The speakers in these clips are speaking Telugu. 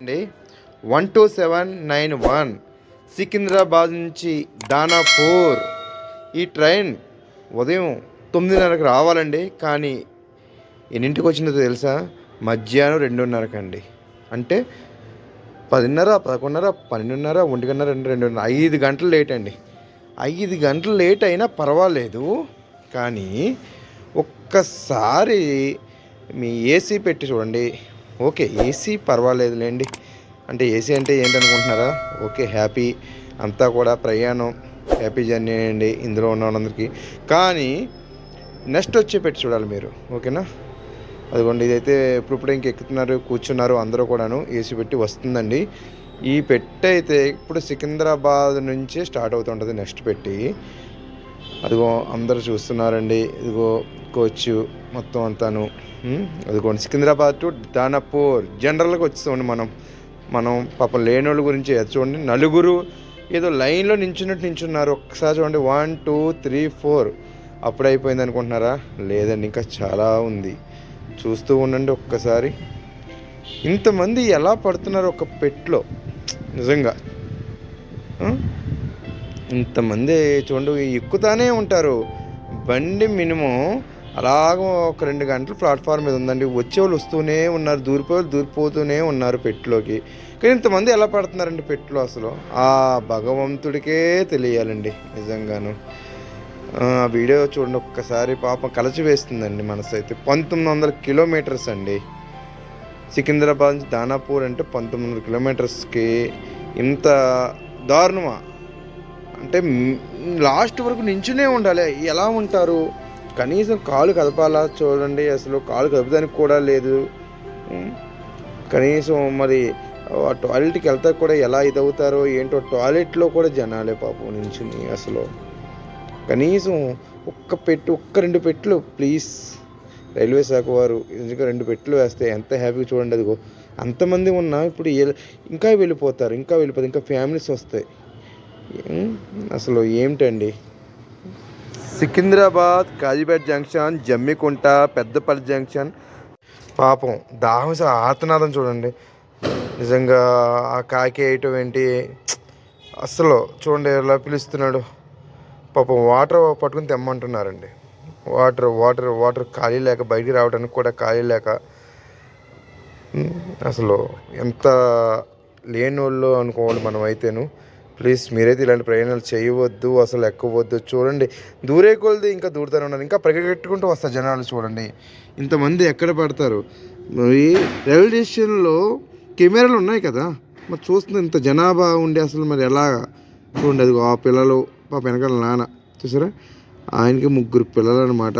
అండి. One two seven nine one. Secunderabad నుంచి దానాపూర్. ఈ ట్రైన్ ఉదయం తొమ్మిదిన్నరకు రావాలండి కానీ ఎన్నింటికి వచ్చిందో తెలుసా? మధ్యాహ్నం రెండున్నరకు అండి అంటే పదిన్నర పదకొండున్నర పన్నెండున్నర ఒంటికన్నర రెండు రెండున్నర ఐదు గంటలు లేట్ అండి. ఐదు గంటలు లేట్ అయినా పర్వాలేదు కానీ ఒక్కసారి మీ ఏసీ పెట్టి చూడండి. ఓకే ఏసీ పర్వాలేదులేండి. అంటే ఏసీ అంటే ఏంటనుకుంటున్నారా? Okay happy. అంతా కూడా ప్రయాణం హ్యాపీ జర్నీ అండి ఇందులో ఉన్న వాళ్ళందరికీ కానీ నెక్స్ట్ వచ్చే పెట్టి చూడాలి మీరు ఓకేనా? అదిగోండి ఇదైతే ఇప్పుడు ఇంక ఎక్కుతున్నారు కూర్చున్నారు అందరూ కూడాను ఏసీ పెట్టి వస్తుందండి. ఈ పెట్టి అయితే ఇప్పుడు సికింద్రాబాద్ నుంచే స్టార్ట్ అవుతుంటుంది నెక్స్ట్ పెట్టి. అదిగో అందరు చూస్తున్నారండి. ఇదిగో కోచ్ మొత్తం అంతాను. అదిగోండి సికింద్రాబాద్ టు దానపూర్. జనరల్గా వచ్చేస్తామండి మనం. మనం పాపం లేనోళ్ళ గురించి చూడండి. నలుగురు ఏదో లైన్లో నించున్నట్టు నించున్నారు. ఒక్కసారి చూడండి వన్ టూ త్రీ ఫోర్. అప్పుడు అయిపోయింది అనుకుంటున్నారా? లేదండి ఇంకా చాలా ఉంది. చూస్తూ ఉండండి ఒక్కసారి. ఇంతమంది ఎలా పడుతున్నారు ఒక పెట్లో? నిజంగా. ఇంతమంది చూడండి ఎక్కుతానే ఉంటారు. బండి మినిమం అలాగ ఒక రెండు గంటలు ప్లాట్ఫామ్ మీద ఉందండి. వచ్చేవాళ్ళు వస్తూనే ఉన్నారు దూరిపోయి దూరిపోతూనే ఉన్నారు పెట్టులోకి. కానీ ఇంతమంది ఎలా పడుతున్నారండి పెట్టులో అసలు? ఆ భగవంతుడికే తెలియాలండి నిజంగాను. ఆ వీడియో చూడండి ఒక్కసారి పాపం కలచి వేస్తుందండి మనసు అయితే. పంతొమ్మిది వందల కిలోమీటర్స్ అండి. సికింద్రాబాద్ నుంచి దానాపూర్ అంటే పంతొమ్మిది వందల కిలోమీటర్స్కి ఇంత దారుణమా? అంటే లాస్ట్ వరకు నించునే ఉండాలి. ఎలా ఉంటారు? కనీసం కాలు కదపాలా చూడండి అసలు కాలు కదపడానికి కూడా లేదు. కనీసం మరి ఆ టాయిలెట్కి వెళ్తా కూడా ఎలా ఇదవుతారో ఏంటో టాయిలెట్లో కూడా జనాలే పాపం నించుని అసలు. కనీసం ఒక్క పెట్టు ఒక్క రెండు పెట్లు ప్లీజ్ రైల్వే శాఖ వారు నిజంగా రెండు పెట్లు వేస్తే ఎంత హ్యాపీగా చూడండి అదిగో. అంతమంది ఉన్నా ఇప్పుడు ఇంకా వెళ్ళిపోతారు ఇంకా వెళ్ళిపోతారు ఇంకా ఫ్యామిలీస్ వస్తాయి. అసలు ఏమిటండి? Secunderabad Kazipet junction Jammikunta Peddapalli junction. పాపం దాహం ఆర్తనాదం చూడండి. నిజంగా ఆ కాకి వేయటం ఏంటి? అసలు చూడండి ఎలా పిలుస్తున్నాడు. పాపం వాటర్ పట్టుకుని తెమ్మంటున్నారండి. వాటర్ వాటర్ వాటర్ ఖాళీ లేక బయటికి రావడానికి కూడా ఖాళీ లేక. అసలు ఎంత లేని వాళ్ళు అనుకోవాలి మనం అయితేను ప్లీజ్ మీరైతే ఇలాంటి ప్రయాణాలు చేయవద్దు అసలు ఎక్కవద్దు. చూడండి దూరే కొలది ఇంకా దూరుతూనే ఉన్నారు ఇంకా పరిగెట్టుకుంటూ వస్తారు జనాలు చూడండి. ఇంతమంది ఎక్కడ పడతారు? మరి రైల్వే స్టేషన్లో కెమెరాలు ఉన్నాయి కదా? మరి చూస్తుంది ఇంత జనాభా ఉండి అసలు మరి ఎలాగా చూడండి అది ఆ పిల్లలు పాప వెనకాల నాన్న చూసారా? ఆయనకి ముగ్గురు పిల్లలు అనమాట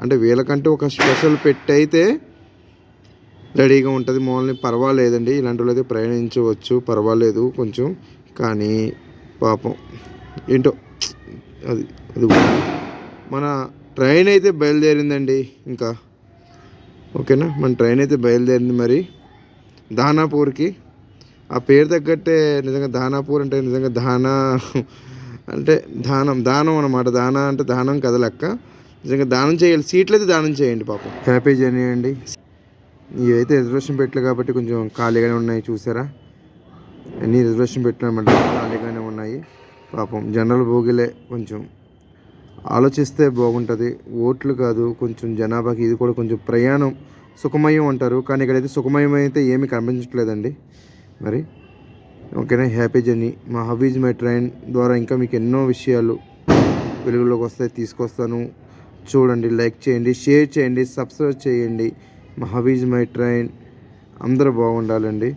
అంటే వీళ్ళకంటే ఒక స్పెషల్ పెట్టి అయితే రెడీగా ఉంటుంది. మామూలు పర్వాలేదండి. ఇలాంటి వాళ్ళు అయితే ప్రయాణించవచ్చు పర్వాలేదు. కొంచెం కానీ పాపం ఏంటో అది అది మన ట్రైన్ అయితే బయలుదేరిందండి ఇంకా. ఓకేనా? మన ట్రైన్ అయితే బయలుదేరింది మరి. దానాపూర్కి. ఆ పేరు తగ్గట్టే నిజంగా దానాపూర్ అంటే నిజంగా దానా అంటే దానం దానం అనమాట దాన అంటే దానం కదా లెక్క. నిజంగా దానం చేయాలి. సీట్లు అయితే దానం చేయండి పాపం. హ్యాపీ జర్నీ అండి. ఇవైతే రిజర్వేషన్ పెట్టలే కాబట్టి కొంచెం ఖాళీగానే ఉన్నాయి చూసారా? ఎన్ని రిజర్వేషన్ పెట్టినామంటే ఖాళీగానే ఉన్నాయి. పాపం జనరల్ భోగిలే కొంచెం. ఆలోచిస్తే బాగుంటుంది. ఓట్లు కాదు కొంచెం జనాభాకి ఇది కూడా కొంచెం ప్రయాణం సుఖమయం అంటారు. కానీ ఇక్కడైతే సుఖమయం అయితే ఏమీ కనిపించట్లేదండి. మరి ఓకేనా? Happy journey. మా హబీజ్ మై ట్రైన్ ద్వారా ఇంకా మీకు ఎన్నో విషయాలు వెలుగులోకి వస్తాయి తీసుకొస్తాను. చూడండి లైక్ చేయండి షేర్ చేయండి సబ్స్క్రైబ్ చేయండి. మా హబీజ్ మై ట్రైన్. అందరూ బాగుండాలండి.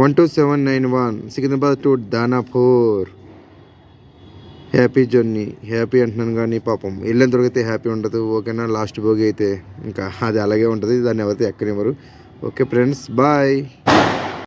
One two seven nine one Secunderabad to Danapur. Happy journey happy అంటున్నాను కానీ పాపం. వెళ్ళిన దొరికితే హ్యాపీ ఉండదు ఓకేనా? లాస్ట్ భోగి అయితే ఇంకా అది అలాగే ఉంటుంది. దాన్ని ఎవరైతే ఎక్కనివ్వరు. Okay friends bye